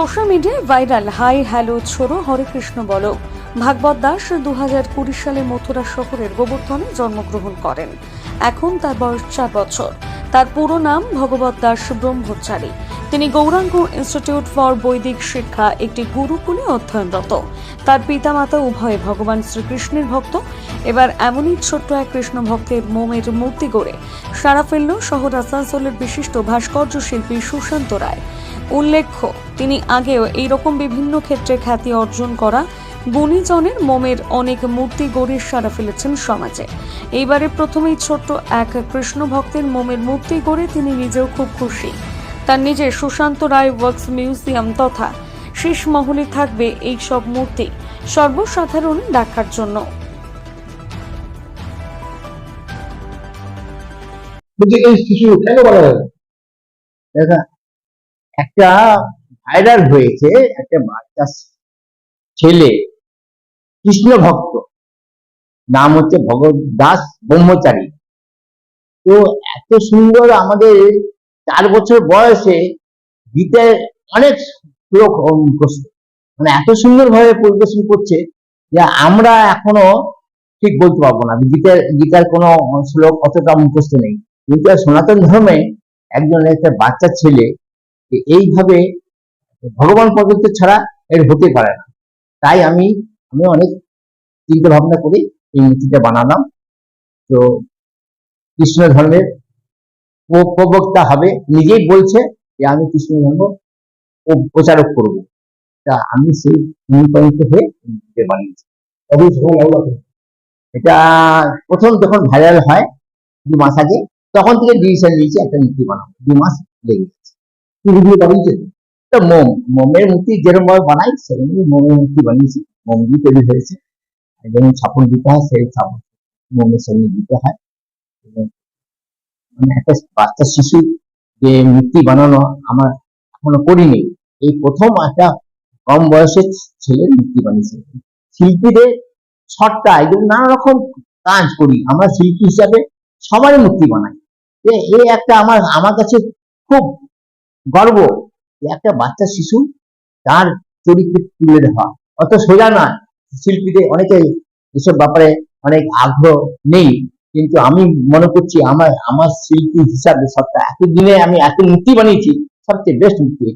Social মিডিয়ায় viral. Hi, hello, ছোড়ো, হরে কৃষ্ণ বলো। ভাগবত দাস দু কুড়ি সালে মথুরা শহরের গোবর্ধনে জন্মগ্রহণ করেন। এখন তার বয়স চার বছর। তার পুরো নাম ভগবত দাস ব্রহ্মচারী। তিনি গৌরাঙ্গ ইনস্টিটিউট ফর বৈদিক শিক্ষা একটি গুরুকুলে অধ্যয়নরত। তার পিতামাতা উভয়ে ভগবান শ্রীকৃষ্ণের ভক্ত। এবার এমনই ছোট্ট এক কৃষ্ণ ভক্তের মোমের মূর্তি গড়ে। সারা ফেলল শহর আসানসোলের বিশিষ্ট ভাস্কর্য শিল্পী সুশান্ত রায়। উল্লেখ্য তিনি আগেও এইরকম বিভিন্ন ক্ষেত্রে খ্যাতি অর্জন করা গুণীজনের মোমের অনেক মূর্তি গড়ে সারা ফেলেছেন সমাজে। এইবারে প্রথমেই ছোট্ট এক কৃষ্ণ ভক্তের মোমের মূর্তি গড়ে তিনি নিজেও খুব খুশি। তার নিজের সুশান্ত রায় ওয়ার্কস মিউজিয়াম তথা শেষ মহলে থাকবে এই সব মূর্তি সর্বসাধারণ দেখার জন্য। কেন বলা একটা ভাইরাল হয়েছে একটা বাচ্চা ছেলে, কৃষ্ণ ভক্ত। নাম হচ্ছে ভগৎ দাস ব্রহ্মচারী। তো এত সুন্দর আমাদের চার বছর বয়সে গীতার অনেক শ্লোক মুখস্থ মানে এত সুন্দর ভাবে পরিবেশন করছে যে আমরা এখনও ঠিক বলতে পারব না। গীতার গীতার কোনো শ্লোক অতটা মুখস্থ নেই। কিন্তু সনাতন ধর্মে একজন একটা বাচ্চা ছেলে এইভাবে ভগবান পর্যন্ত ছাড়া এর হতে পারে না। তাই আমি আমি অনেক চিন্তা ভাবনা করে এই নীতিটা বানালাম। তো কৃষ্ণ ধর্মের প্রবক্তা হবে, নিজেই বলছে যে আমি কৃষ্ণ ধর্ম প্রচারক করব। তা আমি সেই অনুপ্রাণিত হয়ে মূর্তিটা বানিয়েছি? এটা প্রথম যখন ভাইরাল হয় দু মাস আগে, তখন থেকে ডিসিশন নিয়েছি একটা নীতি বানাবো। দু মাস লেগে ভিডিও বানিয়েছে মোম মোমের মূর্তি যেরকম ভাবে বানাই মোমের মূর্তি মোম দিয়ে তৈরি হয়েছে যেমন ছাপন দিতে হয় সেই ছাপন মোমের সঙ্গে দিতে হয় মানে একটা বাচ্চা শিশু যে মূর্তি বানানো আমার এখনও করিনি এই প্রথম একটা কম বয়সের ছেলের মূর্তি বানিয়েছে শিল্পীদের ছটটা এগুলো নানা রকম কাজ করি আমরা শিল্পী হিসাবে সবারই মূর্তি বানাই এ এ একটা আমার আমার কাছে খুব গর্ব একটা বাচ্চা শিশু তার চরিত্রে তুলে ধরা। অত সোজা নয়। শিল্পীদের অনেকে এসব ব্যাপারে অনেক আগ্রহ নেই। কিন্তু আমি মনে করছি আমার আমার শিল্পী হিসাবে সবটা এতদিনে আমি এত মূর্তি বানিয়েছি, সবচেয়ে বেস্ট মূর্তি।